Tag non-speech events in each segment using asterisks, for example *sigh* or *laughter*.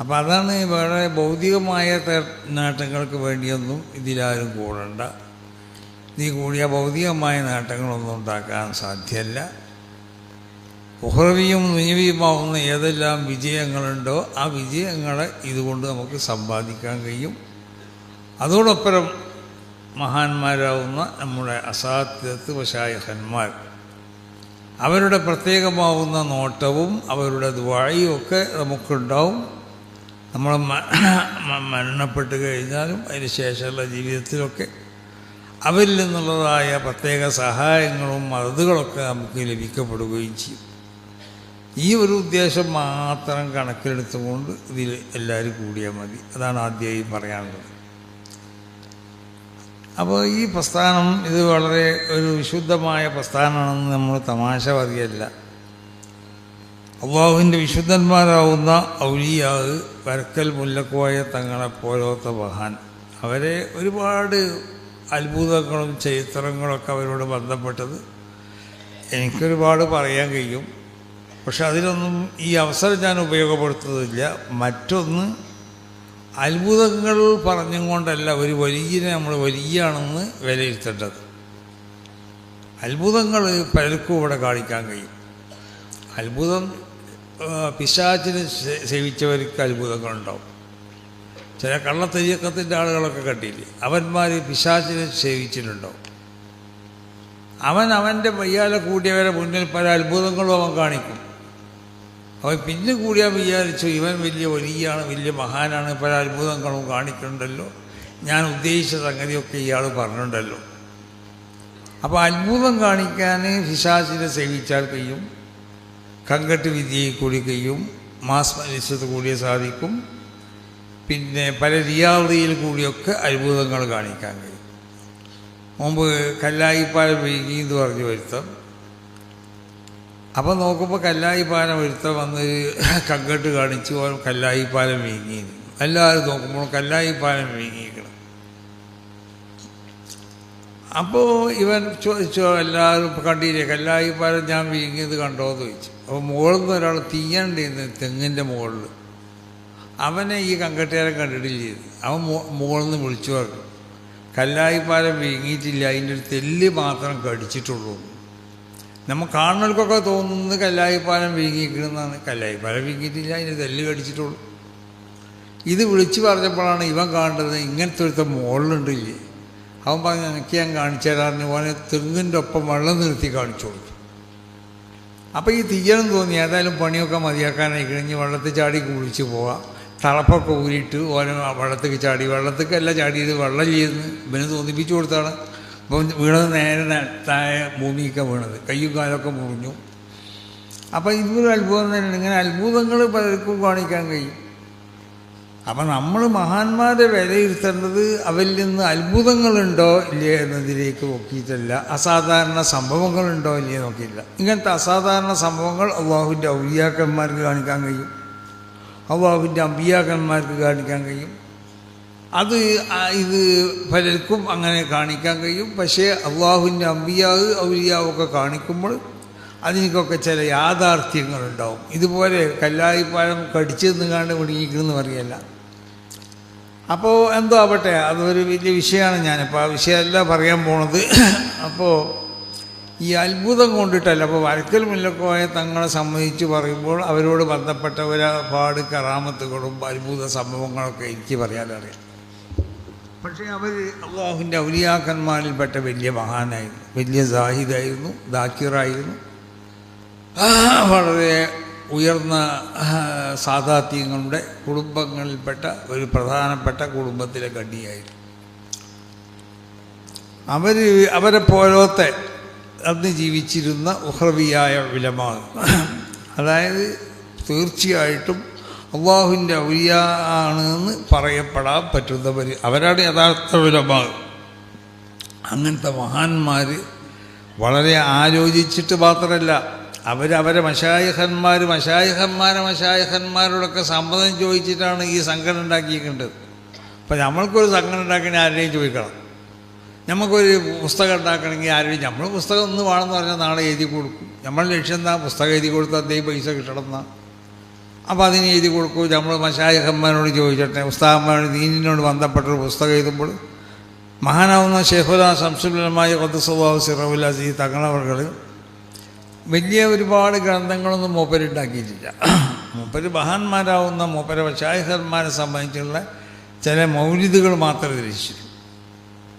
അപ്പം അതാണ് വേറെ ഭൗതികമായ നേട്ടങ്ങൾക്ക് വേണ്ടിയൊന്നും ഇതിലാരും കൂടണ്ട. നീ കൂടിയ ഭൗതികമായ നേട്ടങ്ങളൊന്നും ഉണ്ടാക്കാൻ സാധ്യമല്ല ഉഹ്രവിയും ദുനിവിയുമാവുന്ന ഏതെല്ലാം വിജയങ്ങളുണ്ടോ ആ വിജയങ്ങളെ ഇതുകൊണ്ട് നമുക്ക് സമ്പാദിക്കാൻ കഴിയും. അതോടൊപ്പം മഹാന്മാരാവുന്ന നമ്മുടെ അസാധ്യത്ത് വശായഹന്മാർ അവരുടെ പ്രത്യേകമാവുന്ന നോട്ടവും അവരുടെ ദ്വായും ഒക്കെ നമുക്കുണ്ടാവും. നമ്മൾ മരണപ്പെട്ട് കഴിഞ്ഞാലും അതിന് ശേഷമുള്ള ജീവിതത്തിലൊക്കെ അവരിൽ നിന്നുള്ളതായ പ്രത്യേക സഹായങ്ങളും മറുതുകളൊക്കെ നമുക്ക് ലഭിക്കപ്പെടുകയും ചെയ്യും. ഈ ഒരു ഉദ്ദേശം മാത്രം കണക്കിലെടുത്തുകൊണ്ട് ഇതിൽ എല്ലാവരും കൂടിയാൽ മതി. അതാണ് ആദ്യമായി പറയാനുള്ളത്. അപ്പോൾ ഈ പ്രസ്ഥാനം ഇത് വളരെ ഒരു വിശുദ്ധമായ പ്രസ്ഥാനമാണെന്ന് നമ്മൾ തമാശ പറയുകയല്ല അള്ളാഹുവിന്റെ വിശുദ്ധന്മാരാവുന്ന ഔലിയാവ് വരക്കൽ മുല്ലക്കോയ തങ്ങളെ പോലോത്ത മഹാൻ. അവരെ ഒരുപാട് അത്ഭുതങ്ങളും ചരിത്രങ്ങളൊക്കെ അവരോട് ബന്ധപ്പെട്ടത് എനിക്കൊരുപാട് പറയാൻ കഴിയും. പക്ഷെ അതിലൊന്നും ഈ അവസരം ഞാൻ ഉപയോഗപ്പെടുത്തുന്നില്ല മറ്റൊന്ന് അത്ഭുതങ്ങൾ പറഞ്ഞും കൊണ്ടല്ല ഒരു വലിയനെ നമ്മൾ വലിയാണെന്ന് വിലയിരുത്തേണ്ടത്. അത്ഭുതങ്ങൾ പലർക്കും ഇവിടെ കാണിക്കാൻ കഴിയും. അത്ഭുതം പിശാചിനെ സേവിച്ചവർക്ക് അത്ഭുതങ്ങളുണ്ടാവും. ചില കള്ളത്തെയ്യക്കത്തിന്റെ ആളുകളൊക്കെ കണ്ടില്ലേ? അവന്മാർ പിശാചിനെ സേവിച്ചിട്ടുണ്ടാവും. അവൻ അവന്റെ വയ്യാലെ കൂടിയവരെ മുന്നിൽ പല അത്ഭുതങ്ങളും അവൻ കാണിക്കും. അവൻ പിന്നെ കൂടിയാൽ വിചാരിച്ചു ഇവൻ വലിയ വലിയാണ് വലിയ മഹാനാണ് പല അത്ഭുതങ്ങളും കാണിക്കുന്നുണ്ടല്ലോ ഞാൻ ഉദ്ദേശിച്ച സംഗതിയൊക്കെ ഇയാൾ പറഞ്ഞിട്ടുണ്ടല്ലോ. അപ്പോൾ അത്ഭുതം കാണിക്കാൻ പിശാചിനെ സേവിച്ചാൽ കഴിയും. കങ്കട്ട് വിദ്യയിൽ കൂടി മാസ് മനുഷ്യത്ത് കൂടിയ സാധിക്കും. പിന്നെ പല റിയാദിയിൽ കൂടിയൊക്കെ അത്ഭുതങ്ങൾ കാണിക്കാൻ കഴിയും. മുമ്പ് കല്ലായിപ്പാലം വീങ്ങി എന്ന് പറഞ്ഞു വരുത്തം അപ്പം നോക്കുമ്പോൾ കല്ലായിപ്പാലം ഒരുത്തം വന്ന് കങ്കട്ട് കാണിച്ചു കല്ലായിപ്പാലം വീങ്ങി എല്ലാവരും നോക്കുമ്പോൾ കല്ലായിപ്പാലം വീങ്ങിയിരിക്കണം അപ്പോൾ ഇവൻ ചോദിച്ചു എല്ലാവരും കണ്ടില്ലേ കല്ലായിപ്പാലം ഞാൻ വീങ്ങിയത് കണ്ടോ എന്ന് ചോദിച്ചു. അപ്പോൾ മുകളിൽ നിന്ന് ഒരാൾ തീയണ്ടിരുന്നു തെങ്ങിന്റെ മുകളിൽ അവനെ ഈ കങ്കട്ടുകാരൻ കണ്ടിട്ടില്ല ചെയ്തു അവൻ മുകളിൽ നിന്ന് വിളിച്ചു പറഞ്ഞു. കല്ലായിപ്പാലം വീങ്ങിയിട്ടില്ല അതിന്റെ ഒരു തെല്ല് മാത്രം കടിച്ചിട്ടുള്ളൂ. നമ്മൾ കാണുന്നവർക്കൊക്കെ തോന്നുന്നത് കല്ലായിപ്പാലം വീങ്ങിയിരിക്കണമെന്നാണ് കല്ലായിപ്പാലം വീങ്ങിയിട്ടില്ല അതിന്റെ തെല്ല് കടിച്ചിട്ടുള്ളൂ. ഇത് വിളിച്ചു പറഞ്ഞപ്പോഴാണ് ഇവൻ കാണേണ്ടത് ഇങ്ങനത്തെ ഒരുത്ത മുകളിലുണ്ടില്ലേ അവൻ പറഞ്ഞു എനിക്ക് ഞാൻ കാണിച്ചു തരാറിന് ഓനെ തെങ്ങിന്റെ ഒപ്പം വെള്ളം നിർത്തി കാണിച്ചു കൊടുത്തു. അപ്പോൾ ഈ തീയണം തോന്നി ഏതായാലും പണിയൊക്കെ മതിയാക്കാനായി കഴിഞ്ഞ് വെള്ളത്തിൽ ചാടി കുളിച്ച് പോവാം. തളപ്പൊക്കെ ഊരിയിട്ട് ഓരോ വെള്ളത്തിൽ ചാടി. വെള്ളത്തിക്കല്ല ചാടിയത് വെള്ളം ചെയ്യുന്നു ഇവന് തോന്നിപ്പിച്ചു കൊടുത്താണ്. അപ്പം വീണത് നേരെ താഴെ ഭൂമിയൊക്കെ വീണത്. കയ്യും കാലൊക്കെ മുറിഞ്ഞു. അപ്പം ഇതൊരു അത്ഭുതം തന്നെയാണ്. ഇങ്ങനെ അത്ഭുതങ്ങൾ പലർക്കും കാണിക്കാൻ കഴിയും. അപ്പം നമ്മൾ മഹാന്മാരെ വിലയിരുത്തേണ്ടത് അവരിൽ നിന്ന് അത്ഭുതങ്ങളുണ്ടോ ഇല്ലേ എന്നതിലേക്ക് നോക്കിയിട്ടല്ല. അസാധാരണ സംഭവങ്ങളുണ്ടോ ഇല്ലേ നോക്കിയില്ല ഇങ്ങനത്തെ അസാധാരണ സംഭവങ്ങൾ അള്ളാഹുവിന്റെ ഔലിയാക്കന്മാർക്ക് കാണിക്കാൻ കഴിയും. അള്ളാഹുവിന്റെ അമ്പിയാക്കന്മാർക്ക് കാണിക്കാൻ കഴിയും. അത് ഇത് പലർക്കും അങ്ങനെ കാണിക്കാൻ കഴിയും. പക്ഷേ അള്ളാഹുവിന്റെ അമ്പിയാവ് ഔലിയാവൊക്കെ കാണിക്കുമ്പോൾ അതിനൊക്കെ ചില യാഥാർത്ഥ്യങ്ങളുണ്ടാവും. ഇതുപോലെ കല്ലായിപ്പാഴം കടിച്ചു കാണ്ട് കുടുങ്ങിക്കുന്നു പറയല്ല. അപ്പോൾ എന്തോ ആവട്ടെ അതൊരു വലിയ വിഷയമാണ് ഞാനിപ്പോൾ ആ വിഷയമല്ല പറയാൻ പോണത്. അപ്പോൾ ഈ അത്ഭുതം കൊണ്ടിട്ടല്ല അപ്പോൾ വരക്കൽ മുല്ലക്കോയ തങ്ങളെ സംബന്ധിച്ച് പറയുമ്പോൾ അവരോട് ബന്ധപ്പെട്ട ഒരുപാട് കറാമത്തുകളും അത്ഭുത സംഭവങ്ങളൊക്കെ എനിക്ക് പറയാനറിയാം. പക്ഷേ അവർ അള്ളാഹുവിന്റെ ഔലിയാക്കന്മാരിൽപ്പെട്ട വലിയ മഹാനായിരുന്നു വലിയ സാഹിദായിരുന്നു ദാക്കിറായിരുന്നു. വളരെ ഉയർന്ന സാധാത്യങ്ങളുടെ കുടുംബങ്ങളിൽപ്പെട്ട ഒരു പ്രധാനപ്പെട്ട കുടുംബത്തിലെ കണ്ണിയായിരുന്നു. അവർ അവരെ പോലത്തെ അന്ന് ജീവിച്ചിരുന്ന ഉഹ്രവിയായ വിലമാണ് അതായത് തീർച്ചയായിട്ടും അള്ളാഹുവിന്റെ ഔലിയ ആണെന്ന് പറയപ്പെടാൻ പറ്റുന്നവർ അവരാണ് യഥാർത്ഥ വിലമാണ് അങ്ങനത്തെ മഹാന്മാർ വളരെ ആലോചിച്ചിട്ട് മാത്രമല്ല അവരവരെ മശായഹന്മാർ മശായഹന്മാരെ മശായഹന്മാരോടൊക്കെ സമ്മതം ചോദിച്ചിട്ടാണ് ഈ സംഘടന ഉണ്ടാക്കിയിരിക്കേണ്ടത് അപ്പം നമ്മൾക്കൊരു സംഘടന ഉണ്ടാക്കണമെങ്കിൽ ആരുടെയും ചോദിക്കണം. നമുക്കൊരു പുസ്തകം ഉണ്ടാക്കണമെങ്കിൽ ആരുടെയും നമ്മൾ പുസ്തകം ഒന്ന് വേണമെന്ന് പറഞ്ഞാൽ നാളെ എഴുതി കൊടുക്കും. നമ്മൾ ലക്ഷ്യം എന്താ? പുസ്തകം എഴുതി കൊടുത്താൽ അതേ പൈസ കിട്ടണം എന്നാ അപ്പോൾ അതിന് എഴുതി കൊടുക്കൂ. നമ്മൾ മശായഹന്മാരോട് ചോദിച്ചിട്ടെ പുസ്തകന്മാരോട് ദീനിനോട് ബന്ധപ്പെട്ടൊരു പുസ്തകം എഴുതുമ്പോൾ മഹാനാവുന്ന ഷെഹുല ശംസുലമായ കൊത്തസ്വഭാവ സിറവുൽ അസീ തങ്ങളവർ വലിയ ഒരുപാട് ഗ്രന്ഥങ്ങളൊന്നും മൂപ്പരുണ്ടാക്കിയിട്ടില്ല മൂപ്പര് മഹാന്മാരാവുന്ന മൂപ്പര ഷായഹന്മാരെ സംബന്ധിച്ചുള്ള ചില മൗലിദുകൾ മാത്രം രചിച്ചിട്ടുള്ളൂ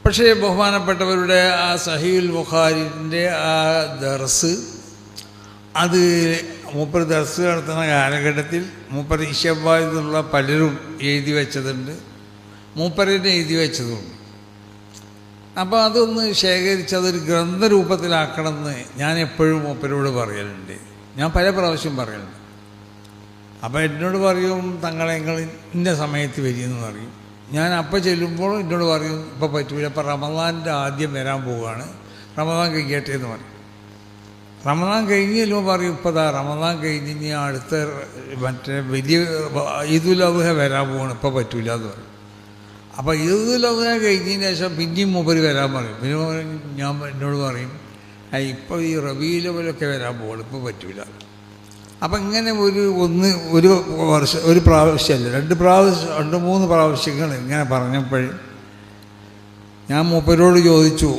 പക്ഷേ ബഹുമാനപ്പെട്ടവരുടെ ആ സഹീൽ ബുഖാരിന്റെ ആ ദർസ് അത് മൂപ്പർ ദർസ് നടത്തുന്ന കാലഘട്ടത്തിൽ മൂപ്പർ ഇഷബായുള്ള പലരും എഴുതി വെച്ചതുണ്ട്. മൂപ്പരനെ എഴുതി വെച്ചതുണ്ട് അപ്പോൾ അതൊന്ന് ശേഖരിച്ച് അതൊരു ഗ്രന്ഥരൂപത്തിലാക്കണമെന്ന് ഞാൻ എപ്പോഴും ഒപ്പരോട് പറയലുണ്ട്. ഞാൻ പല പ്രാവശ്യം പറയലുണ്ട്. അപ്പോൾ എന്നോട് പറയും തങ്ങളെ നിങ്ങൾ ഇന്ന സമയത്ത് വരിയെന്ന് പറയും. ഞാൻ അപ്പം ചെല്ലുമ്പോൾ എന്നോട് പറയും ഇപ്പോൾ പറ്റൂല ഇപ്പം റമദാന്റെ ആദ്യം വരാൻ പോവുകയാണ് റമദാൻ കഴിയട്ടെ എന്ന് പറയും. റമദാൻ കഴിഞ്ഞ് ചെല്ലുമ്പോൾ പറയും ഇപ്പോൾ ദാ റമദാൻ കഴിഞ്ഞ് ഇനി അടുത്ത മറ്റേ വലിയ ഈദുൽ വരാൻ പോവാണ് ഇപ്പോൾ പറ്റൂല എന്ന് പറയും. അപ്പോൾ ഈദുൽ അദ്ഹ കഴിഞ്ഞതിന് ശേഷം പിന്നെയും മൂപ്പര് വരാൻ പറയും. പിന്നെ ഞാൻ എന്നോട് പറയും ഇപ്പോൾ ഈ റബീലവലൊക്കെ വരാൻ പോവാണ് ഇപ്പോൾ പറ്റില്ല അപ്പം ഇങ്ങനെ ഒരു ഒന്ന് ഒരു വർഷം ഒരു പ്രാവശ്യമല്ല രണ്ട് പ്രാവശ്യം രണ്ട് മൂന്ന് പ്രാവശ്യങ്ങൾ ഇങ്ങനെ പറഞ്ഞപ്പോൾ ഞാൻ മൂപ്പരോട് ചോദിച്ചു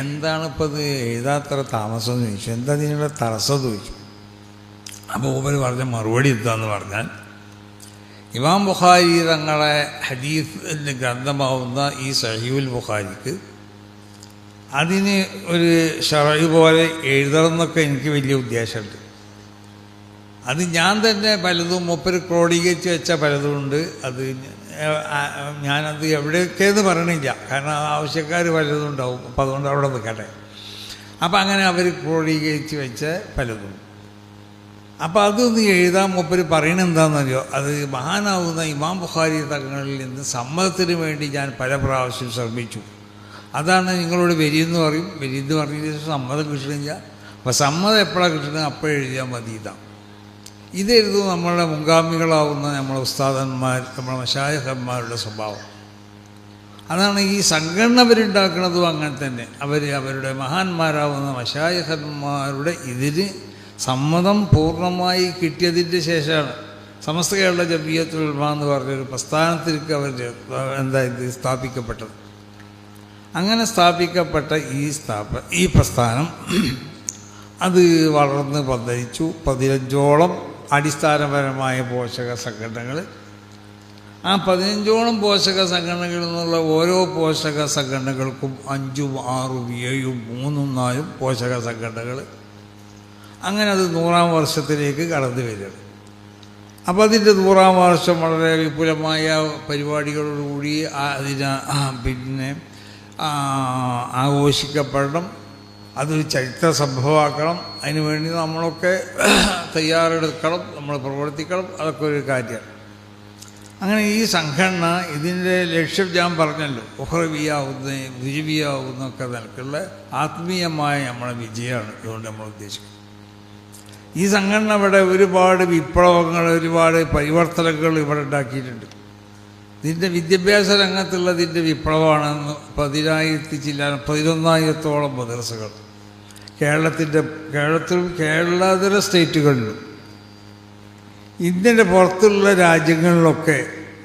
എന്താണിപ്പോൾ ഇത് എഴുതാത്ര താമസം? ചോദിച്ചു. എന്താ നിങ്ങളുടെ തടസ്സം? ചോദിച്ചു. അപ്പോൾ മൂപ്പര് പറഞ്ഞ മറുപടി എന്താന്ന് പറഞ്ഞാൽ ഇമാം ബുഖാരി തങ്ങളെ ഹദീസിന്റെ ഗ്രന്ഥമാവുന്ന ഈ സഹീബുൽ ബുഖാരിക്ക് അതിന് ഒരു ഷറൈ പോലെ എഴുതണം എന്നൊക്കെ എനിക്ക് വലിയ ഉദ്ദേശമുണ്ട്. അത് ഞാൻ തന്നെ പലതും മൂപ്പര് ക്രോഡീകരിച്ച് വെച്ച പലതുമുണ്ട്. അത് ഞാനത് എവിടെയൊക്കെയെന്ന് പറയണില്ല കാരണം ആവശ്യക്കാർ പലതും ഉണ്ടാവും. അപ്പം അതുകൊണ്ട് അവിടെ നിൽക്കട്ടെ. അപ്പം അങ്ങനെ അവർ ക്രോഡീകരിച്ച് വെച്ച പലതും. അപ്പം അതൊന്ന് എഴുതാൻ മുപ്പർ പറയണ എന്താണെന്നറിയോ? അത് മഹാനാവുന്ന ഇമാം ബുഖാരി തങ്ങളിൽ നിന്ന് സമ്മതത്തിന് വേണ്ടി ഞാൻ പല പ്രാവശ്യം ശ്രമിച്ചു. അതാണ് നിങ്ങളോട് വരിയെന്ന് പറയും. വരിയെന്ന് ശേഷം സമ്മതം കിട്ടണില്ല. അപ്പോൾ സമ്മതം എപ്പോഴാണ് കിട്ടുന്നത് അപ്പോൾ എഴുതിയാൽ മതി ഇതാണ് ഇതായിരുന്നു നമ്മളുടെ മുൻഗാമികളാവുന്ന നമ്മളെ ഉസ്താദന്മാർ നമ്മളെ മശാഹന്മാരുടെ സ്വഭാവം. അതാണ് ഈ സംഘടന അവരുണ്ടാക്കുന്നതും അങ്ങനെ തന്നെ. അവർ അവരുടെ മഹാന്മാരാവുന്ന മശായഹന്മാരുടെ ഇതിന് സമ്മതം പൂർണമായി കിട്ടിയതിന്റെ ശേഷമാണ്. സമസ്ത കേരള ജബിയത്തുൽ ഉൽമ എന്ന് പറഞ്ഞൊരു പ്രസ്ഥാനത്തിലേക്ക് അവർ എന്താ ഇത് സ്ഥാപിക്കപ്പെട്ടത്. അങ്ങനെ സ്ഥാപിക്കപ്പെട്ട ഈ സ്ഥാപ ഈ പ്രസ്ഥാനം അത് വളർന്ന് പന്തലിച്ചു പതിനഞ്ചോളം അടിസ്ഥാനപരമായ പോഷക സംഘടനകൾ ആ പതിനഞ്ചോളം പോഷക സംഘടനകളിൽ നിന്നുള്ള ഓരോ പോഷക സംഘടനകൾക്കും അഞ്ചും ആറും ഏഴും മൂന്നും നാലും പോഷക സംഘടനകൾ അങ്ങനെ അത് നൂറാം വർഷത്തിലേക്ക് കടന്നു വരികയാണ് അപ്പോൾ അതിന്റെ നൂറാം വർഷം വളരെ വിപുലമായ പരിപാടികളോടുകൂടി അതിന് പിന്നെ ആഘോഷിക്കപ്പെടണം. അതൊരു ചരിത്ര സംഭവമാക്കണം. അതിനുവേണ്ടി നമ്മളൊക്കെ തയ്യാറെടുക്കണം നമ്മൾ പ്രവർത്തിക്കണം. അതൊക്കെ ഒരു കാര്യമാണ് അങ്ങനെ ഈ സംഘടന ഇതിന്റെ ലക്ഷ്യം ഞാൻ പറഞ്ഞല്ലോ ഉഹ്രവിയാവുന്ന ഗുരുവിയാവുന്നൊക്കെ നിലക്കുള്ള ആത്മീയമായ നമ്മളെ വിജയമാണ്. ഇതുകൊണ്ട് നമ്മൾ ഉദ്ദേശിക്കുന്നത്. ഈ സംഘടന ഇവിടെ ഒരുപാട് വിപ്ലവങ്ങൾ ഒരുപാട് പരിവർത്തനങ്ങൾ ഇവിടെ ഉണ്ടാക്കിയിട്ടുണ്ട്. ഇതിന്റെ വിദ്യാഭ്യാസ രംഗത്തുള്ളതിന്റെ വിപ്ലവമാണെന്ന് പതിനായിരത്തി ചില്ല പതിനൊന്നായിരത്തോളം മദ്രസകൾ. കേരളത്തിന്റെ കേരളത്തിലും കേരളാതര സ്റ്റേറ്റുകളിലും ഇന്ത്യന്റെ പുറത്തുള്ള രാജ്യങ്ങളിലൊക്കെ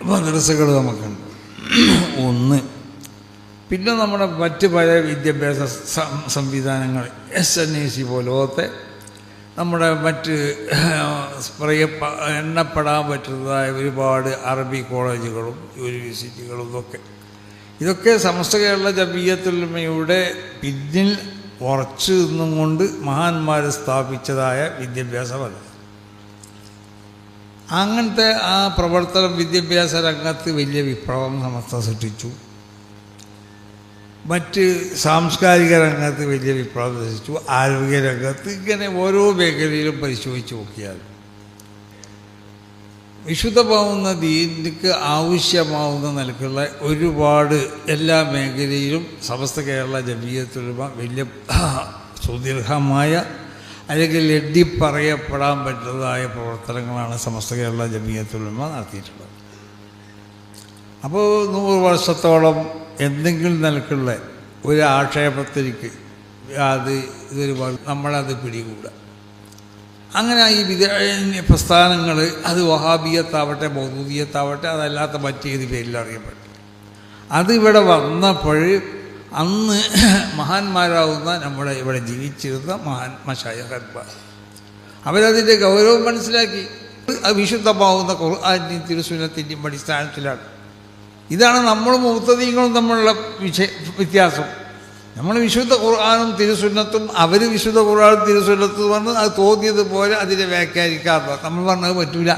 മദ്രസകൾ നമുക്കുണ്ട്. ഒന്ന് പിന്നെ നമ്മുടെ മറ്റ് പല വിദ്യാഭ്യാസ സംവിധാനങ്ങൾ എസ് എൻ എ സി പോലത്തെ നമ്മുടെ മറ്റ് പറയ എണ്ണപ്പെടാൻ പറ്റുന്നതായ ഒരുപാട് അറബി കോളേജുകളും യൂണിവേഴ്സിറ്റികളും ഇതൊക്കെ. ഇതൊക്കെ സമസ്ത കേരള ജബീയത്തുലമയുടെ പിന്നിൽ ഉറച്ചു നിന്നും കൊണ്ട് മഹാന്മാർ സ്ഥാപിച്ചതായ വിദ്യാഭ്യാസ പദ്ധതി അങ്ങനത്തെ ആ പ്രവർത്തനം വിദ്യാഭ്യാസ രംഗത്ത് വലിയ വിപ്ലവം സമസ്ത സൃഷ്ടിച്ചു. മറ്റ് സാംസ്കാരിക രംഗത്ത് വലിയ വിപ്ലവം സൃഷ്ടിച്ചു ആരോഗ്യ രംഗത്ത് ഇങ്ങനെ ഓരോ മേഖലയിലും പരിശോധിച്ച് നോക്കിയാൽ വിശുദ്ധമാവുന്ന ദീനിക്ക് ആവശ്യമാവുന്ന നിലക്കുള്ള ഒരുപാട് എല്ലാ മേഖലയിലും സമസ്ത കേരള ജമീയത്തുലമ വലിയ സുദീർഘമായ അല്ലെങ്കിൽ എഡി പറയപ്പെടാൻ പറ്റുന്നതായ പ്രവർത്തനങ്ങളാണ് സമസ്ത കേരള ജമീയത്തുലമ നടത്തിയിട്ടുള്ളത്. അപ്പോൾ നൂറ് വർഷത്തോളം എന്തെങ്കിലും നിലക്കുള്ള ഒരു ആക്ഷേപത്തിലേക്ക് അത് ഇതൊരു നമ്മളത് പിടികൂടുക അങ്ങനെ ഈ വിദ പ്രസ്ഥാനങ്ങൾ അത് വഹാബിയത്താവട്ടെ ബൗദ്ധീയത്താവട്ടെ അതല്ലാത്ത മറ്റേത് പേരിൽ അറിയപ്പെട്ടു. അത് വന്നപ്പോൾ അന്ന് *clears throat* മഹാന്മാരാകുന്ന നമ്മുടെ ഇവിടെ ജീവിച്ചിരുന്ന മഹാൻ മഷായഹന്മാർ. അവരതിന്റെ ഗൗരവം മനസ്സിലാക്കി. വിശുദ്ധമാവുന്ന ഖുർആാന്റെയും തിരുസുനത്തിന്റെയും അടിസ്ഥാനത്തിലാണ്. ഇതാണ് നമ്മൾ മുത്തദീങ്ങളും തമ്മിലുള്ള വിഷയ വ്യത്യാസം. നമ്മൾ വിശുദ്ധ ഖുർആാനും തിരുസുന്നത്തും അവർ വിശുദ്ധ ഖുർആാനും തിരുസുന്നത്തും പറഞ്ഞ് അത് തോന്നിയതുപോലെ അതിനെ വ്യാഖ്യാനിക്കാറില്ല നമ്മൾ പറഞ്ഞത് പറ്റൂല.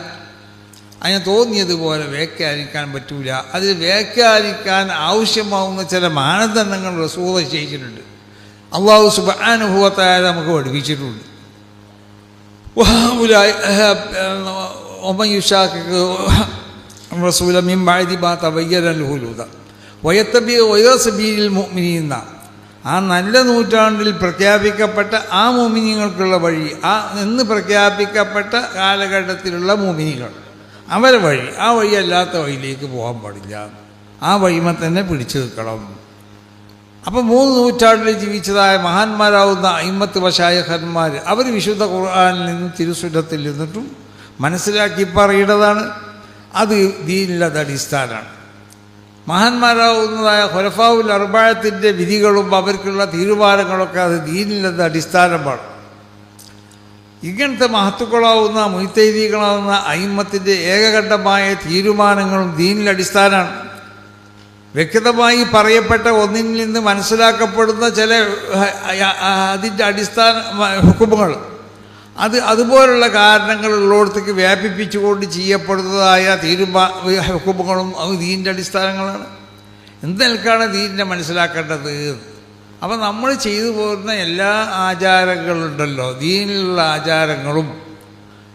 അതിനെ തോന്നിയതുപോലെ വ്യാഖ്യാനിക്കാൻ പറ്റൂല. അതിൽ വ്യാഖ്യാനിക്കാൻ ആവശ്യമാവുന്ന ചില മാനദണ്ഡങ്ങൾ റസൂത ചെയ്തിട്ടുണ്ട് അള്ളാഹു സുബാനുഭവത്തായ നമുക്ക് പഠിപ്പിച്ചിട്ടുണ്ട്. റസൂല ഹുദ വയത്തബി വയസബീലിൽ മുഅ്മിനീന ആ നല്ല നൂറ്റാണ്ടിൽ പ്രഖ്യാപിക്കപ്പെട്ട ആ മോമിനിങ്ങൾക്കുള്ള വഴി ആ എന്ന് പ്രഖ്യാപിക്കപ്പെട്ട കാലഘട്ടത്തിലുള്ള മോമിനികൾ അവരെ വഴി ആ വഴി അല്ലാത്ത വഴിയിലേക്ക് പോകാൻ പാടില്ല. ആ വഴിമ തന്നെ പിടിച്ചു നിൽക്കണം. അപ്പം മൂന്ന് നൂറ്റാണ്ടിൽ ജീവിച്ചതായ മഹാന്മാരാവുന്ന അയിമത്ത് വശായഹന്മാർ അവർ വിശുദ്ധ ഖുർആാനിൽ നിന്നും തിരുസുരത്തിൽ നിന്നിട്ടും മനസ്സിലാക്കി പറയുന്നതാണ് അത് ദീനിലത് അടിസ്ഥാനമാണ് മഹാന്മാരാവുന്നതായ ഹൊലഫാവുൽ അർബായത്തിന്റെ വിധികളും അവർക്കുള്ള തീരുമാനങ്ങളൊക്കെ അത് ദീനിലത് അടിസ്ഥാനമാണ്. ഇങ്ങനത്തെ മഹത്തുക്കളാവുന്ന മുയ്ത്തൈദികളാവുന്ന അയിമത്തിന്റെ ഏകകണ്ഠമായ തീരുമാനങ്ങളും ദീനിൽ അടിസ്ഥാനമാണ് വ്യക്തമായി പറയപ്പെട്ട ഒന്നിൽ നിന്ന് മനസ്സിലാക്കപ്പെടുന്ന ചില അതിന്റെ അടിസ്ഥാന ഹുക്കുമുകൾ. അത് അതുപോലുള്ള കാരണങ്ങൾ കാരണങ്ങളുള്ളിടത്തേക്ക് വ്യാപിപ്പിച്ചുകൊണ്ട് ചെയ്യപ്പെടുന്നതായ തീരുമാ ഹുക്കുമുകളും അത് ദീന്റെ അടിസ്ഥാനങ്ങളാണ്. എന്തൊക്കെയാണ് ദീനിനെ മനസ്സിലാക്കേണ്ടത്? അപ്പം നമ്മൾ ചെയ്തു പോകുന്ന എല്ലാ ആചാരങ്ങളുണ്ടല്ലോ. ദീനിലുള്ള ആചാരങ്ങളും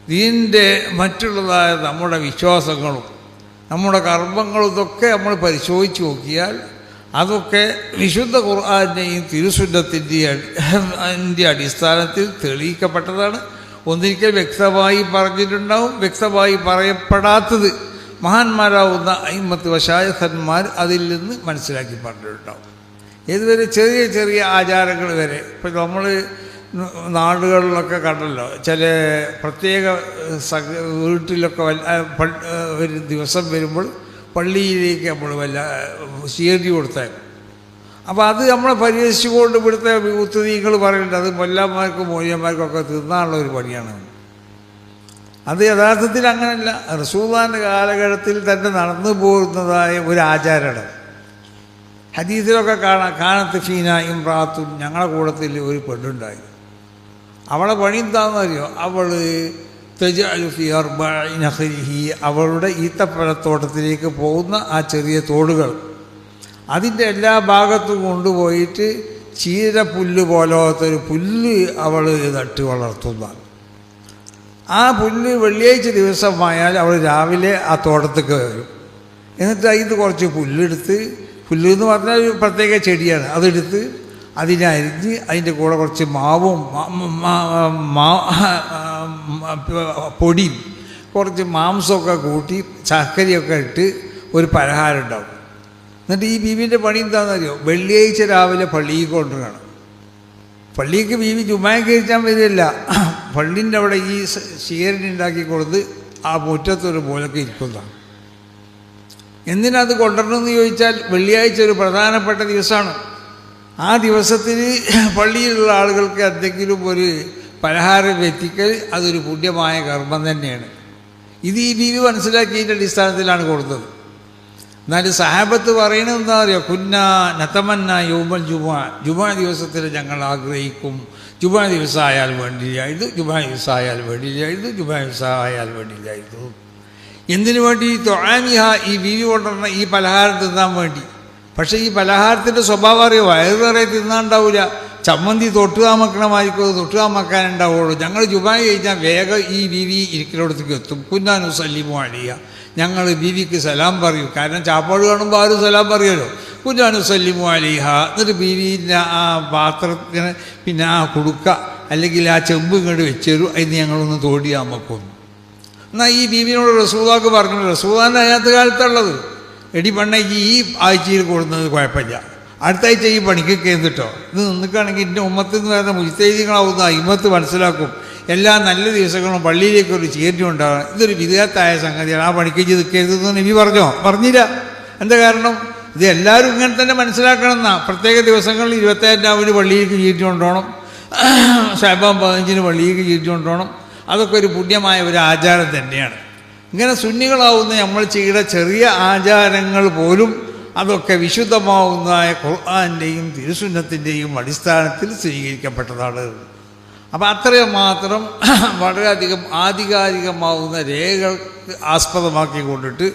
ദീനിന്റെ മറ്റുള്ളതായ നമ്മുടെ വിശ്വാസങ്ങളും നമ്മുടെ കർമ്മങ്ങളും ഇതൊക്കെ നമ്മൾ പരിശോധിച്ച് നോക്കിയാൽ അതൊക്കെ വിശുദ്ധ ഖുർആാനിന്റെയും തിരുസുന്നത്തിന്റെയും അതിന്റെ അടിസ്ഥാനത്തിൽ തെളിയിക്കപ്പെട്ടതാണ്. ഒന്നിരിക്കൽ വ്യക്തമായി പറഞ്ഞിട്ടുണ്ടാവും വ്യക്തമായി പറയപ്പെടാത്തത് മഹാന്മാരാവുന്ന അയിമത്ത് വശായസന്മാർ അതിൽ നിന്ന് മനസ്സിലാക്കി പറഞ്ഞിട്ടുണ്ടാവും. ഏതുവരെ ചെറിയ ചെറിയ ആചാരങ്ങൾ വരെ ഇപ്പം നമ്മൾ നാടുകളിലൊക്കെ കണ്ടല്ലോ ചില പ്രത്യേക വീട്ടിലൊക്കെ ഒരു ദിവസം വരുമ്പോൾ പള്ളിയിലേക്ക് നമ്മൾ വല്ല സ്വീകരിച്ചു കൊടുത്തേക്കും അപ്പോൾ അത് നമ്മളെ പരിഹസിച്ചുകൊണ്ട് ഇവിടുത്തെ ഉത്തരീകൾ പറയുന്നുണ്ട് അത് മൊല്ലാന്മാർക്കും ഒക്കെ തിന്നാനുള്ള ഒരു പണിയാണ്. അത് യഥാർത്ഥത്തിൽ അങ്ങനെയല്ല റസൂദാന്റെ കാലഘട്ടത്തിൽ തന്നെ നടന്നു പോകുന്നതായ ഒരു ആചാരമാണ്. ഹദീസിലൊക്കെ കാണാം കാനത്ത് ഫീന ഇമ്രാത്തും ഞങ്ങളുടെ കൂടത്തിൽ ഒരു പെണ്ണുണ്ടായി. അവളെ പണി എന്താണെന്നറിയോ? അവൾ തെജാലുഫിഹി അവളുടെ ഈത്തപ്പഴത്തോട്ടത്തിലേക്ക് പോകുന്ന ആ ചെറിയ തോടുകൾ. അതിന്റെ എല്ലാ ഭാഗത്തും കൊണ്ടുപോയിട്ട് ചീര പുല്ല് പോലത്തെ ഒരു പുല്ല് അവൾ നട്ട് വളർത്തുന്നതാണ് ആ പുല്ല് വെള്ളിയാഴ്ച ദിവസമായാൽ അവൾ രാവിലെ ആ തോട്ടത്തേക്ക് വരും എന്നിട്ട് അതിന് കുറച്ച് പുല്ലെടുത്ത് പുല്ല് എന്ന് പറഞ്ഞാൽ ഒരു പ്രത്യേക ചെടിയാണ്. അതെടുത്ത് അതിനെ അരിഞ്ഞ് അതിന്റെ കൂടെ കുറച്ച് മാവും പൊടിയും കുറച്ച് മാംസമൊക്കെ കൂട്ടി ചക്കരയൊക്കെ ഇട്ട് ഒരു പലഹാരം ഉണ്ടാവും എന്നിട്ട് ഈ ബീവിന്റെ പണി എന്താണെന്നറിയോ? വെള്ളിയാഴ്ച രാവിലെ പള്ളിയിൽ കൊണ്ടുവരണം. പള്ളിക്ക് ബീവി ജുമാൻ കഴിച്ചാൽ വരില്ല പള്ളിന്റെ അവിടെ ഈ ഷീരനുണ്ടാക്കി കൊടുത്ത് ആ മുറ്റത്തൊരു മൂലക്ക് ഇരിക്കുന്നതാണ് എന്തിനത് കൊണ്ടുവരണമെന്ന് ചോദിച്ചാൽ വെള്ളിയാഴ്ച ഒരു പ്രധാനപ്പെട്ട ദിവസമാണ്. ആ ദിവസത്തിൽ പള്ളിയിലുള്ള ആളുകൾക്ക് എന്തെങ്കിലും ഒരു പലഹാരം എത്തിക്കൽ അതൊരു പുണ്യമായ കർമ്മം തന്നെയാണ്. ഇത് ഈ ബീവി മനസ്സിലാക്കിയതിന്റെ അടിസ്ഥാനത്തിലാണ് കൊടുത്തത്. എന്നാലും സാഹബത്ത് പറയണത് എന്താ പറയുക കുന്ന നത്തമന്ന യോമൽ ജുമാ. ജുമാ ദിവസത്തിൽ ഞങ്ങൾ ആഗ്രഹിക്കും. ജുമാ ദിവസം ദിവസമായാൽ വേണ്ടിയില്ലായിരുന്നു ജുമാ ദിവസമായാൽ വേണ്ടിയില്ലായിരുന്നു ജുമാ ആയാൽ വേണ്ടിയില്ലായിരുന്നു എന്തിനു വേണ്ടി? തൊഴാനിഹ ഈ ബീവി കൊണ്ടുവന്ന ഈ പലഹാരം തിന്നാൻ വേണ്ടി. പക്ഷേ ഈ പലഹാരത്തിന്റെ സ്വഭാവം അറിയോ? നിറയെ തിന്നാണ്ടാവില്ല ചമ്മന്തി തൊട്ടുകാമക്കണമായിരിക്കും തൊട്ടുകാമക്കാനുണ്ടാവുള്ളൂ. ഞങ്ങൾ ജുബായി കഴിഞ്ഞാൽ വേഗം ഈ ബിവി ഇരിക്കലോടത്തേക്ക് എത്തും. കുന്നാനു സലീമു അലിയ ഞങ്ങൾ ബീവിക്ക് സലാം പറയും. കാരണം ചാപ്പാട് കാണുമ്പോൾ ആരും സലാം പറയുമല്ലോ കുന്നാനു സല്ലിമു അലിഹ. എന്നിട്ട് ബീവിന്റെ ആ പാത്രത്തിന് പിന്നെ ആ കുടുക്ക അല്ലെങ്കിൽ ആ ചെമ്പ് ഇങ്ങോട്ട് വെച്ചേരും. അതിന് ഞങ്ങളൊന്ന് തോടിയാൽ വെക്കുന്നു എന്നാൽ ഈ ബീവിനോട് റസൂദാക്ക് പറഞ്ഞു റസൂദാന്റെ അതിനകത്ത് കാലത്തുള്ളത് എടി പണ്ണയ്ക്ക് ഈ ആഴ്ചയിൽ കൊടുക്കുന്നത് കുഴപ്പമില്ല. അടുത്ത ആഴ്ച ഈ പണിക്കൊക്കെ എന്നിട്ടോ ഇത് നിൽക്കുകയാണെങ്കിൽ എന്റെ ഉമ്മത്തിൽ നിന്ന് വരുന്ന മുസ്തൈദികളാവുന്ന അയിമത്ത് മനസ്സിലാക്കും. എല്ലാ നല്ല ദിവസങ്ങളും പള്ളിയിലേക്ക് ഒരു ചേരി ഉണ്ടാകണം. ഇതൊരു വിധേയത്തായ സംഗതിയാണ്. ആ പണിക്ക് ചെയ്ത് നിൽക്കരുതെന്ന് നബി പറഞ്ഞോ? പറഞ്ഞില്ല. എന്താ കാരണം? ഇത് എല്ലാവരും ഇങ്ങനെ തന്നെ മനസ്സിലാക്കണം എന്നാ. പ്രത്യേക ദിവസങ്ങളിൽ ഇരുപത്തേഴാം രാവിലെ പള്ളിയിലേക്ക് ചീറ്റി കൊണ്ടോണം ഷാബാം പതിനഞ്ചിന് പള്ളിയിലേക്ക് ചീറ്റി കൊണ്ടോണം അതൊക്കെ ഒരു പുണ്യമായ ഒരു ആചാരം തന്നെയാണ്. ഇങ്ങനെ സുന്നികളാവുന്ന നമ്മൾ ചെയ്യുന്ന ചെറിയ ആചാരങ്ങൾ പോലും അതൊക്കെ വിശുദ്ധമാവുന്നതായ ഖുർആാന്റെയും തിരുസുന്നത്തിന്റെയും അടിസ്ഥാനത്തിൽ സ്വീകരിക്കപ്പെട്ടതാണ്. അപ്പോൾ അത്രയും മാത്രം *clears throat* വളരെയധികം ആധികാരികമാവുന്ന രേഖകൾക്ക് ആസ്പദമാക്കി കൊണ്ടിട്ട്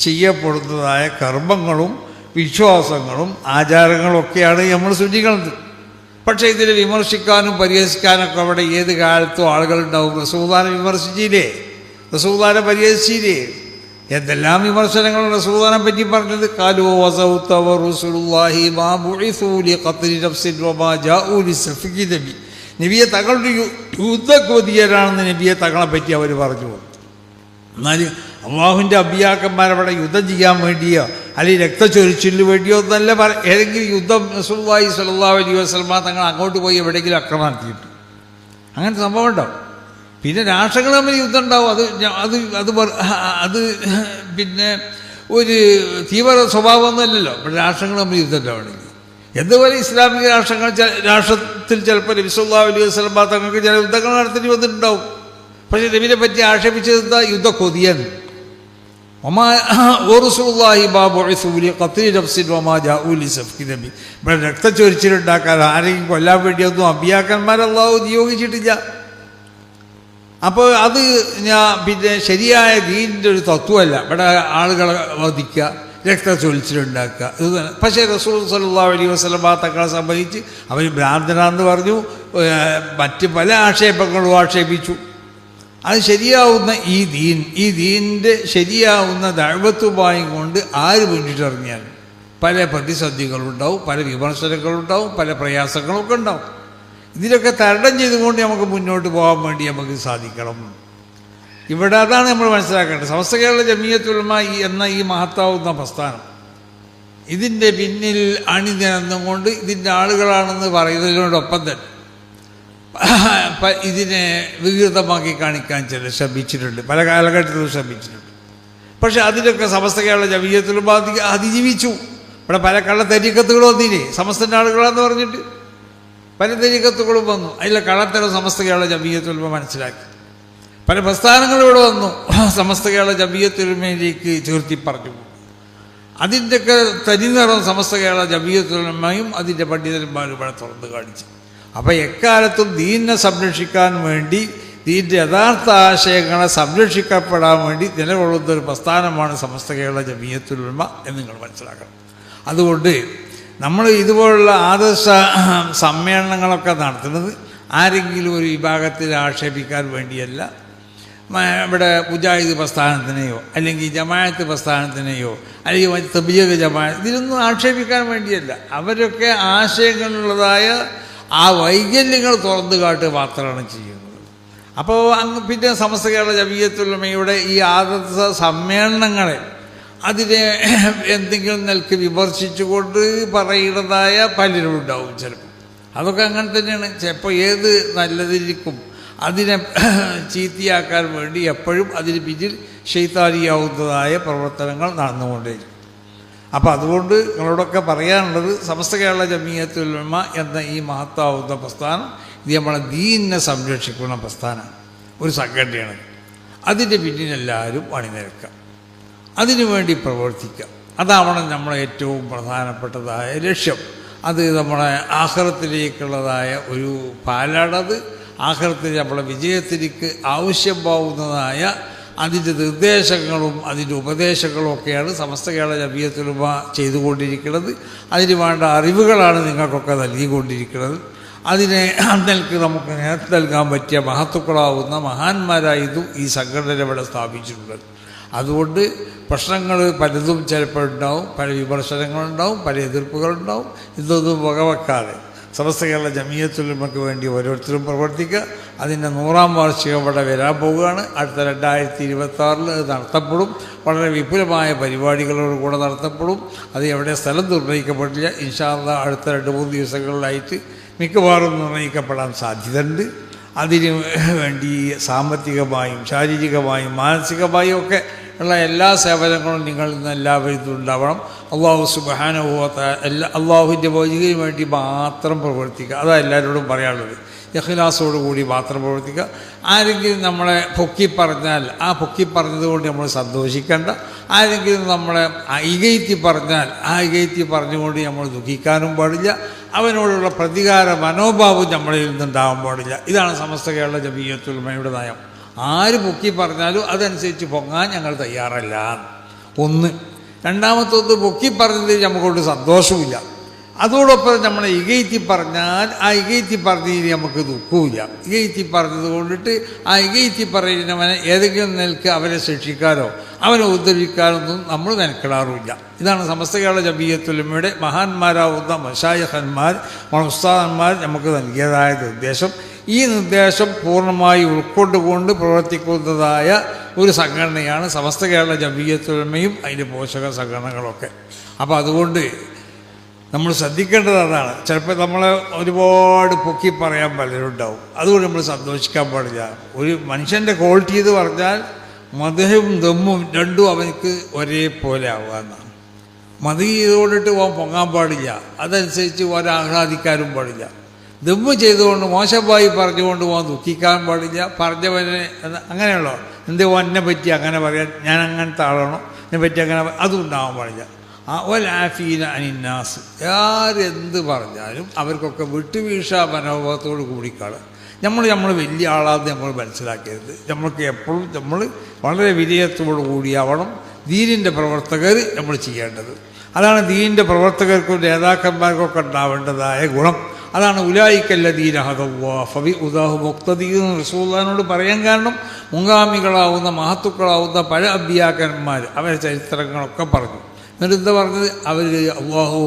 ചെയ്യപ്പെടുന്നതായ കർമ്മങ്ങളും വിശ്വാസങ്ങളും ആചാരങ്ങളും ഒക്കെയാണ് നമ്മൾ സൂചിക്കുന്നത്. പക്ഷേ ഇതിനെ വിമർശിക്കാനും പരിഹസിക്കാനൊക്കെ അവിടെ ഏത് കാലത്തും ആളുകളുണ്ടാവും റസൂദാനെ വിമർശിച്ചില്ലേ? റസൂദാനെ പരിഹസിച്ചില്ലേ? എന്തെല്ലാം വിമർശനങ്ങൾ റസൂദാനെ പറ്റി പറഞ്ഞത്? കാലു നബിയെ തങ്ങളുടെ യു- യുദ്ധക്കൊതിയരാണെന്ന് നബിയെ തങ്ങളെ പറ്റി അവർ പറഞ്ഞു. എന്നാൽ അള്ളാഹുവിന്റെ അബിയാക്കന്മാരവിടെ യുദ്ധം ചെയ്യാൻ വേണ്ടിയോ അല്ലെങ്കിൽ രക്തച്ചൊരിച്ചിലിന് വേണ്ടിയോ എന്നല്ല പറ ഏതെങ്കിലും യുദ്ധം റസൂലുള്ളാഹി സ്വല്ലല്ലാഹു അലൈഹി വസ്ലമ തങ്ങൾ അങ്ങോട്ട് പോയി എവിടെയെങ്കിലും അക്രമം നടത്തിയിട്ട് അങ്ങനത്തെ സംഭവം ഉണ്ടാവും പിന്നെ രാഷ്ട്രങ്ങൾ തമ്മിൽ യുദ്ധം ഉണ്ടാവും. അത് അത് അത് അത് പിന്നെ ഒരു തീവ്ര സ്വഭാവമൊന്നുമല്ലല്ലോ. ഇവിടെ രാഷ്ട്രങ്ങൾ തമ്മിൽ യുദ്ധം ഉണ്ടാവണമെങ്കിൽ. എന്തുപോലെ ഇസ്ലാമിക രാഷ്ട്രങ്ങൾ രാഷ്ട്രത്തിൽ ചിലപ്പോൾ നബിസുല്ലാ അലൈഹി വസ്ലം തങ്ങൾക്ക് ചില യുദ്ധങ്ങൾ നടത്തേണ്ടി വന്നിട്ടുണ്ടാവും. പക്ഷേ നബിനെ പറ്റി ആക്ഷേപിച്ചത് എന്താ? യുദ്ധ നബി. ഇവിടെ രക്തച്ചൊരിച്ചിലുണ്ടാക്കാൻ ആരെയും കൊല്ലാൻ വേണ്ടിയൊന്നും അമ്പിയാക്കന്മാർ അള്ളാഹു നിയോഗിച്ചിട്ടില്ല. അപ്പോൾ അത് ഞാൻ പിന്നെ ശരിയായ ദീനിന്റെ ഒരു തത്വമല്ല. ഇവിടെ ആളുകളെ വധിക്കുക രക്തച്ചൊലിച്ചിലുണ്ടാക്കുക ഇത് പക്ഷേ റസൂൽ സല്ലല്ലാഹു അലൈഹി വസല്ലം തങ്ങളെ സംബന്ധിച്ച് അവർ ഭ്രാന്തനാന്ന് പറഞ്ഞു മറ്റ് പല ആക്ഷേപങ്ങളും ആക്ഷേപിച്ചു. അത് ശരിയാവുന്ന ഈ ദീൻ ഈ ദീനിന്റെ ശരിയാവുന്ന ദൈവത്വമായി കൊണ്ട് ആര് മുന്നിട്ടിറങ്ങിയാലും പല പ്രതിസന്ധികളുണ്ടാവും പല വിമർശനങ്ങളുണ്ടാവും പല പ്രയാസങ്ങളൊക്കെ ഉണ്ടാവും. ഇതിലൊക്കെ തരണം ചെയ്തുകൊണ്ട് നമുക്ക് മുന്നോട്ട് പോകാൻ വേണ്ടി നമുക്ക് സാധിക്കണം. ഇവിടെ അതാണ് നമ്മൾ മനസ്സിലാക്കേണ്ടത്. സമസ്ത കേരള ജമീയത്തുൽമ എന്ന ഈ മഹത്താവുന്ന പ്രസ്ഥാനം. ഇതിന്റെ പിന്നിൽ അണിനിരന്നുകൊണ്ട് ഇതിന്റെ ആളുകളാണെന്ന് പറയുന്നതിനോടൊപ്പം തന്നെ ഇതിനെ വികൃതമാക്കി കാണിക്കാൻ ചില ശ്രമിച്ചിട്ടുണ്ട്. പല കാലഘട്ടത്തിലും ശ്രമിച്ചിട്ടുണ്ട്. പക്ഷെ അതിലൊക്കെ സമസ്ത കേരള ജമീയത്തിലും അതി അതിജീവിച്ചു. ഇവിടെ പല കള്ള തെരീക്കത്തുകളും സമസ്തന്റെ ആളുകളാന്ന് പറഞ്ഞിട്ട്. പല തിരികത്തുകളും വന്നു. അതിലെ കള്ളത്തരം സമസ്ത കേരള ജമീയത്തുൽമ മനസ്സിലാക്കി. പല പ്രസ്ഥാനങ്ങളും ഇവിടെ വന്നു. സമസ്ത കേരള ജമീയത്തുൽമയിലേക്ക് ചേർത്തി പറഞ്ഞു. അതിന്റെയൊക്കെ തനിനിറം സമസ്ത കേരള ജമീയത്തുൽമയും അതിന്റെ പണ്ഡിതന്മാരും ഇവിടെ തുറന്നു കാണിച്ചു. അപ്പോൾ എക്കാലത്തും ദീനിനെ സംരക്ഷിക്കാൻ വേണ്ടി ദീന്റെ യഥാർത്ഥ ആശയങ്ങളെ സംരക്ഷിക്കപ്പെടാൻ വേണ്ടി നിലകൊള്ളുന്ന ഒരു പ്രസ്ഥാനമാണ് സമസ്ത കേരള ജമീയത്തുൽമ എന്ന് നിങ്ങൾ മനസ്സിലാക്കണം. അതുകൊണ്ട് നമ്മൾ ഇതുപോലുള്ള ആദർശ സമ്മേളനങ്ങളൊക്കെ നടത്തുന്നത് ആരെങ്കിലും ഒരു വിഭാഗത്തിൽ ആക്ഷേപിക്കാൻ വേണ്ടിയല്ല. ഇവിടെ മുജാഹിദ് പ്രസ്ഥാനത്തിനെയോ അല്ലെങ്കിൽ ജമായത്ത് പ്രസ്ഥാനത്തിനെയോ അല്ലെങ്കിൽ മറ്റ് തബീയ് ജമാഅത്ത് ഇതിനൊന്നും ആക്ഷേപിക്കാൻ വേണ്ടിയല്ല. അവരൊക്കെ ആശയങ്ങളുള്ളതായ ആ വൈകല്യങ്ങൾ തുറന്നു കാട്ടുക മാത്രമാണ് ചെയ്യുന്നത്. അപ്പോൾ അങ്ങ് പിന്നെ സമസ്ത കേരള ജമീയത്തുലമയുടെ ഈ ആദർശ സമ്മേളനങ്ങളെ അതിനെ *clears throat* എന്തെങ്കിലും നിലയ്ക്ക് വിമർശിച്ചുകൊണ്ട് പറയുന്നതായ പലരും ഉണ്ടാവും ചിലപ്പോൾ. അതൊക്കെ അങ്ങനെ തന്നെയാണ്. ചിലപ്പോൾ ഏത് നല്ലതിരിക്കും അതിനെ *clears throat* ചീത്തയാക്കാൻ വേണ്ടി എപ്പോഴും അതിന് പിന്നിൽ ശൈത്താരിയാവുന്നതായ പ്രവർത്തനങ്ങൾ നടന്നുകൊണ്ടേയിരിക്കും. അപ്പോൾ അതുകൊണ്ട് നിങ്ങളോടൊക്കെ പറയാനുള്ളത് സമസ്ത കേരള ജമീയത്തുൽമ എന്ന ഈ മഹത്താവുന്ന പ്രസ്ഥാനം ഇത് നമ്മളെ ദീനിനെ സംരക്ഷിക്കുന്ന പ്രസ്ഥാനമാണ്. ഒരു സംഘടനയാണ്. അതിന്റെ പിന്നിലെല്ലാവരും അണിനിരക്കുക. അതിനു വേണ്ടി പ്രവർത്തിക്കുക അതാവണം നമ്മളെ ഏറ്റവും പ്രധാനപ്പെട്ടതായ ലക്ഷ്യം. അത് നമ്മളെ ആഹ്റത്തിലേക്കുള്ളതായ ഒരു പാലാടത് ആഹ്റത്തിൽ നമ്മളെ വിജയത്തിലേക്ക് ആവശ്യമാവുന്നതായ അതിന്റെ നിർദ്ദേശങ്ങളും അതിന്റെ ഉപദേശങ്ങളും ഒക്കെയാണ് സമസ്ത കേരള ജബിയത്തുലുമ ചെയ്തുകൊണ്ടിരിക്കുന്നത്. അതിന് വേണ്ട അറിവുകളാണ് നിങ്ങൾക്കൊക്കെ നൽകിക്കൊണ്ടിരിക്കുന്നത്. അതിനെ നൽകി നമുക്ക് നേരത്തെ നൽകാൻ പറ്റിയ മഹത്വക്കളാവുന്ന മഹാന്മാരായതും ഈ സംഘടന ഇവിടെ സ്ഥാപിച്ചിട്ടുള്ളത്. അതുകൊണ്ട് പ്രശ്നങ്ങൾ പലതും ചിലപ്പോൾ ഉണ്ടാവും പല വിമർശനങ്ങളുണ്ടാവും പല എതിർപ്പുകളുണ്ടാവും ഇതൊന്നും വകവെക്കാതെ സമസ്ത കേരള ജമീയത്തുലമയ്ക്ക് വേണ്ടി ഓരോരുത്തരും പ്രവർത്തിക്കുക. അതിന്റെ നൂറാം വാർഷികം ഇവിടെ വരാൻ പോവുകയാണ്. അടുത്ത രണ്ടായിരത്തി ഇരുപത്തി ആറിൽ അത് നടത്തപ്പെടും. വളരെ വിപുലമായ പരിപാടികളോട് കൂടെ നടത്തപ്പെടും. അത് എവിടെ സ്ഥലം നിർണയിക്കപ്പെട്ടില്ല ഇൻഷാല്ല അടുത്ത രണ്ട് മൂന്ന് ദിവസങ്ങളിലായിട്ട് മിക്കവാറും നിർണയിക്കപ്പെടാൻ സാധ്യതയുണ്ട്. അതിന് വേണ്ടി സാമ്പത്തികമായും ശാരീരികമായും മാനസികമായും ഒക്കെ ഉള്ള എല്ലാ സേവനങ്ങളും നിങ്ങൾ ഇന്ന് എല്ലാവരും ഉണ്ടാവണം. അള്ളാഹു സുബാനുഭവത്തെ എല്ലാ അള്ളാഹുവിന്റെ വൈദികന് വേണ്ടി മാത്രം പ്രവർത്തിക്കുക. അതാണ് എല്ലാവരോടും പറയാനുള്ളത്. യഹ്ലാസോട് കൂടി മാത്രം പ്രവർത്തിക്കുക. ആരെങ്കിലും നമ്മളെ പൊക്കി പറഞ്ഞാൽ ആ പൊക്കി പറഞ്ഞതുകൊണ്ട് നമ്മൾ സന്തോഷിക്കേണ്ട. ആരെങ്കിലും നമ്മളെ ഇകയത്തി പറഞ്ഞാൽ ആ ഇകയത്തി പറഞ്ഞുകൊണ്ട് നമ്മൾ ദുഃഖിക്കാനും പാടില്ല. അവനോടുള്ള പ്രതികാര മനോഭാവം നമ്മളിൽ നിന്നുണ്ടാവാൻ പാടില്ല. ഇതാണ് സമസ്ത കേരള ജമീയത്തുൽമയുടെ നയം. ആര് പൊക്കി പറഞ്ഞാലും അതനുസരിച്ച് പൊങ്ങാൻ ഞങ്ങൾ തയ്യാറല്ല. ഒന്ന്. രണ്ടാമത്തൊന്ന് പൊക്കി പറഞ്ഞതിൽ നമുക്കൊണ്ട് സന്തോഷമില്ല. അതോടൊപ്പം നമ്മൾ ഇകയറ്റി പറഞ്ഞാൽ ആ ഇകയറ്റി പറഞ്ഞതിന് നമുക്ക് ദുഃഖവുമില്ല. ഇകയറ്റി പറഞ്ഞത് കൊണ്ടിട്ട് ആ ഇകയറ്റി പറയുന്നവനെ ഏതെങ്കിലും നിലയ്ക്ക് അവരെ ശിക്ഷിക്കാനോ അവനെ ഉദ്ധരിക്കാനൊന്നും നമ്മൾ മെനക്കെടാറുമില്ല. ഇതാണ് സമസ്ത കേരള ജബീയത്തുലമയുടെ മഹാന്മാരാവുന്ന മഷായഹന്മാർ ഉസ്താദന്മാർ നമുക്ക് നൽകിയതായ നിർദ്ദേശം. ഈ നിർദ്ദേശം പൂർണമായി ഉൾക്കൊണ്ടുകൊണ്ട് പ്രവർത്തിക്കുന്നതായ ഒരു സംഘടനയാണ് സമസ്ത കേരള ജബീയത്തുലമയും അതിന്റെ പോഷക സംഘടനകളൊക്കെ. അപ്പോൾ അതുകൊണ്ട് നമ്മൾ ശ്രദ്ധിക്കേണ്ടത് അതാണ്. ചിലപ്പോൾ നമ്മളെ ഒരുപാട് പൊക്കി പറയാൻ പലരും ഉണ്ടാവും അതുകൊണ്ട് നമ്മൾ സന്തോഷിക്കാൻ പാടില്ല. ഒരു മനുഷ്യന്റെ ക്വാളിറ്റി എന്ന് പറഞ്ഞാൽ മധുവും ദമ്മും രണ്ടും അവനക്ക് ഒരേപോലെ ആവുക എന്നാണ്. മതി ചെയ്തുകൊണ്ടിട്ട് പോകാൻ പൊങ്ങാൻ പാടില്ല. അതനുസരിച്ച് ഓരോ പാടില്ല. ദമ്മ് ചെയ്തുകൊണ്ട് മോശമായി പറഞ്ഞുകൊണ്ട് പോകാൻ ദുഃഖിക്കാൻ പാടില്ല. പറഞ്ഞവനെ എന്ന് അങ്ങനെയുള്ളോ എന്തേ എന്നെ പറ്റി അങ്ങനെ പറയാൻ? ഞാൻ അങ്ങനത്തെ ആളാണോ? എന്നെ പറ്റി അങ്ങനെ പ- അതും ഉണ്ടാവാൻ പാടില്ല. ഒലാഫീന അനിന്നാസ്. ആരെന്ത് പറഞ്ഞാലും അവർക്കൊക്കെ വിട്ടുവീഴ്ച മനോഭാവത്തോട് കൂടിക്കാണ് നമ്മൾ നമ്മൾ വലിയ ആളാന്ന് നമ്മൾ മനസ്സിലാക്കരുത്. നമ്മൾക്ക് എപ്പോഴും നമ്മൾ വളരെ വിനയത്തോടു കൂടിയാവണം ദീനിന്റെ പ്രവർത്തകർ നമ്മൾ ചെയ്യേണ്ടത്. അതാണ് ദീനിന്റെ പ്രവർത്തകർക്കും നേതാക്കന്മാർക്കൊക്കെ ഉണ്ടാവേണ്ടതായ ഗുണം. അതാണ് ഉലായിക്കല്ല ദീനഹദവി ഉദാഹു മുക്തദീൻ റസൂല്ലാനോട് പറയാൻ കാരണം മുങ്കാമികളാവുന്ന മഹത്തുക്കളാവുന്ന പല അബ്യാക്കന്മാർ അവരുടെ ചരിത്രങ്ങളൊക്കെ പറഞ്ഞു. എന്നിട്ട് എന്താ പറഞ്ഞത് അവർ അള്ളാഹു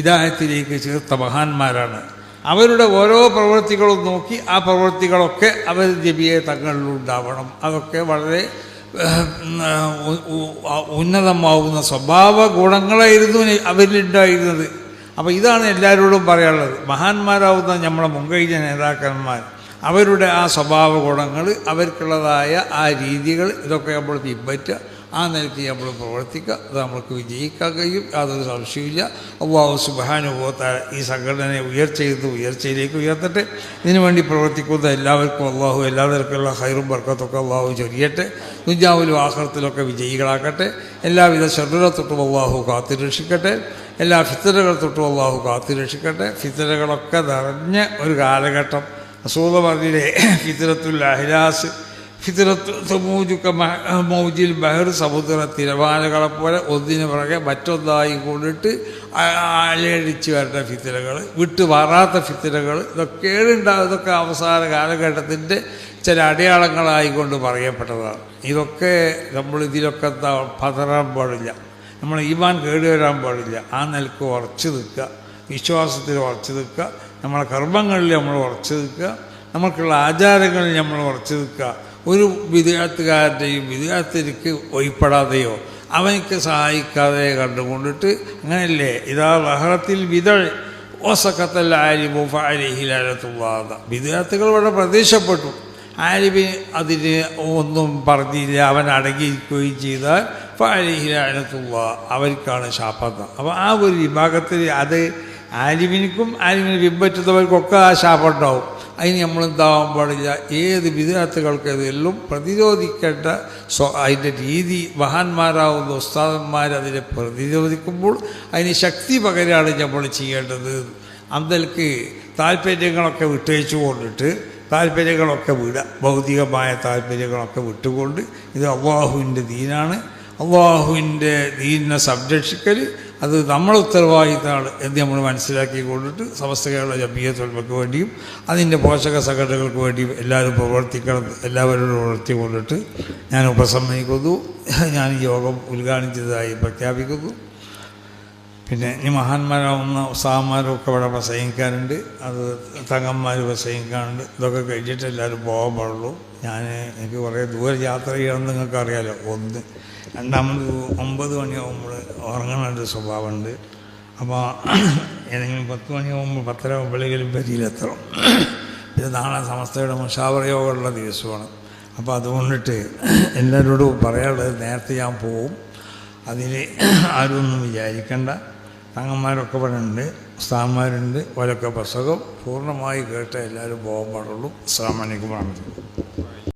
ഇതായത്തിലേക്ക് ചേർത്ത മഹാന്മാരാണ്. അവരുടെ ഓരോ പ്രവൃത്തികളും നോക്കി ആ പ്രവൃത്തികളൊക്കെ അവർ ജബിയെ തങ്ങളിലുണ്ടാവണം. അതൊക്കെ വളരെ ഉന്നതമാവുന്ന സ്വഭാവ ഗുണങ്ങളായിരുന്നു അവരിലുണ്ടായിരുന്നത്. അപ്പോൾ ഇതാണ് എല്ലാവരോടും പറയാനുള്ളത്. മഹാന്മാരാവുന്ന നമ്മളെ മുൻകഴിഞ്ഞ നേതാക്കന്മാർ അവരുടെ ആ സ്വഭാവ ഗുണങ്ങൾ അവർക്കുള്ളതായ ആ രീതികൾ ഇതൊക്കെ നമ്മൾ പിൻപറ്റുക. ആ നിലയ്ക്ക് നമ്മൾ പ്രവർത്തിക്കുക അത് നമുക്ക് വിജയിക്കാൻ കഴിയും. യാതൊരു സംശയമില്ല അള്ളാഹു സുബാനുഭവത്ത ഈ സംഘടനയെ ഉയർച്ചയിൽ ഉയർച്ചയിലേക്ക് ഉയർത്തട്ടെ. ഇതിനുവേണ്ടി പ്രവർത്തിക്കുന്ന എല്ലാവർക്കും അള്ളാഹു എല്ലാ നിലക്കുള്ള ഹൈറും ബർക്കത്തൊക്കെ അള്ളാഹു ചൊരിയട്ടെ. കുഞ്ചാവിലും ആഹ്റത്തിലൊക്കെ വിജയികളാക്കട്ടെ എല്ലാവിധ തൊട്ടും അള്ളാഹു കാത്തുരക്ഷിക്കട്ടെ. എല്ലാ ഫിത്തരകൾ തൊട്ടും അള്ളാഹു കാത്തുരക്ഷിക്കട്ടെ. ഫിത്തരകളൊക്കെ നിറഞ്ഞ ഒരു കാലഘട്ടം. റസൂല പറഞ്ഞില്ലേ ഫിത്തരത്തുൽ അഹിലാസ്. ഫിത്തരത്ത് സമൂജുക്ക മൗജിൽ ബഹർ സമുദ്ര തിരമാലകളെ പോലെ ഒന്നിന് പുറകെ മറ്റൊന്നായി കൊണ്ടിട്ട് അലയടിച്ച് വരേണ്ട ഫിത്തിരകൾ വിട്ടു മാറാത്ത ഫിത്തിരകൾ ഇതൊക്കെയാണ് ഉണ്ടാകും ഇതൊക്കെ അവസാന കാലഘട്ടത്തിന്റെ ചില അടയാളങ്ങളായിക്കൊണ്ട് പറയപ്പെട്ടതാണ്. ഇതൊക്കെ നമ്മൾ ഇതിലൊക്കെ എന്താ പതറാൻ പാടില്ല. നമ്മൾ ഈമാൻ കേടുവരാൻ പാടില്ല. ആ നിലയ്ക്ക് ഉറച്ചു നിൽക്കുക. വിശ്വാസത്തിൽ ഉറച്ചു നിൽക്കുക. നമ്മളെ കർമ്മങ്ങളിൽ നമ്മൾ ഉറച്ചു നിൽക്കുക. നമുക്കുള്ള ആചാരങ്ങളിൽ നമ്മൾ ഉറച്ചു നിൽക്കുക. ഒരു വിദ്യാർത്ഥികാരന്റെയും വിദ്യാർത്ഥിക്ക് ഒഴിപ്പെടാതെയോ അവനിക്ക് സഹായിക്കാതെ കണ്ടുകൊണ്ടിട്ട് അങ്ങനെയല്ലേ? ഇതാ ലഹറത്തിൽ വിതൾ. ഓസക്കത്തൽ ആലിമു ഫാലിഹിലാലത്തുള്ളാത വിദ്യാർത്ഥികൾ ഇവിടെ പ്രതീക്ഷപ്പെട്ടു ആലിബി അതിന് ഒന്നും പറഞ്ഞില്ല. അവൻ അടങ്ങിയിരിക്കുകയും ചെയ്താൽ ഫാലിഹിലാലത്തുള്ള അവർക്കാണ് ശാപം അപ്പോൾ ആ ഒരു വിഭാഗത്തിൽ അത് ആലിമിനിക്കും ആലിമിനെ പിൻപറ്റുന്നവർക്കൊക്കെ ആ ശാപം ഉണ്ടാവും. അതിന് നമ്മൾ എന്താവാൻ പാടില്ല. ഏത് വിദ്യാർത്ഥികൾക്ക് ഇതെല്ലാം പ്രതിരോധിക്കേണ്ട സ്വ അതിന്റെ രീതി മഹാന്മാരാവുന്ന ഉസ്താദന്മാർ അതിനെ പ്രതിരോധിക്കുമ്പോൾ അതിന് ശക്തി പകരാണ് നമ്മൾ ചെയ്യേണ്ടത്. അന്തൽക്ക് താല്പര്യങ്ങളൊക്കെ വിട്ടയച്ചു കൊണ്ടിട്ട് താല്പര്യങ്ങളൊക്കെ വിടുക ഭൗതികമായ താല്പര്യങ്ങളൊക്കെ വിട്ടുകൊണ്ട് ഇത് അള്ളാഹുവിന്റെ ദീനാണ്. അള്ളാഹുവിന്റെ ദീനിനെ സംരക്ഷിക്കൽ അത് നമ്മൾ ഉത്തരവാദിത്തമാണ് എന്ന് നമ്മൾ മനസ്സിലാക്കി കൊണ്ടിട്ട് സമസ്ത കേരള ജമീയത്തൊൽമയ്ക്ക് വേണ്ടിയും അതിന്റെ പോഷക സംഘടനകൾക്ക് വേണ്ടിയും എല്ലാവരും പ്രവർത്തിക്കണം എല്ലാവരോടും പ്രവർത്തി കൊണ്ടിട്ട് ഞാൻ ഉപസമ്മതിക്കുന്നു ഞാൻ ഈ യോഗം ഉദ്ഘാടനം പ്രഖ്യാപിക്കുന്നു. പിന്നെ ഇനി മഹാന്മാരാവുന്ന ഉത്സാഹന്മാരൊക്കെ ഇവിടെ പ്രസംഗിക്കാനുണ്ട് അത് തങ്ങന്മാർ പ്രസംഗിക്കാനുണ്ട് ഇതൊക്കെ കഴിഞ്ഞിട്ട് എല്ലാവരും പോകാൻ പാടുള്ളൂ. ഞാൻ എനിക്ക് കുറേ ദൂരെ യാത്ര ചെയ്യണമെന്ന് നിങ്ങൾക്ക് അറിയാലോ ഒന്ന് രണ്ടാമത് ഒമ്പത് മണിയാകുമ്പോൾ ഉറങ്ങണൊരു സ്വഭാവമുണ്ട്. അപ്പോൾ ഏതെങ്കിലും പത്ത് മണിയാകുമ്പോൾ പത്തര ആകുമ്പോഴേക്കും പരിയിലെത്തണം. ഇത് നാളെ സമസ്തയുടെ മുഷാവറയോഗമുള്ള ദിവസമാണ്. അപ്പോൾ അതുകൊണ്ടിട്ട് എല്ലാവരോടും പറയാനുള്ളത് നേരത്തെ ഞാൻ പോവും. അതിൽ ഒന്നും വിചാരിക്കണ്ട. തങ്ങന്മാരൊക്കെ പറയുന്നുണ്ട് ഉണ്ട് സ്ഥാന്മാരുണ്ട് ഓരൊക്കെ പുസ്തകം പൂർണമായി കേട്ട് എല്ലാവരും പോകാൻ പാടുള്ളൂ. അസ്സാം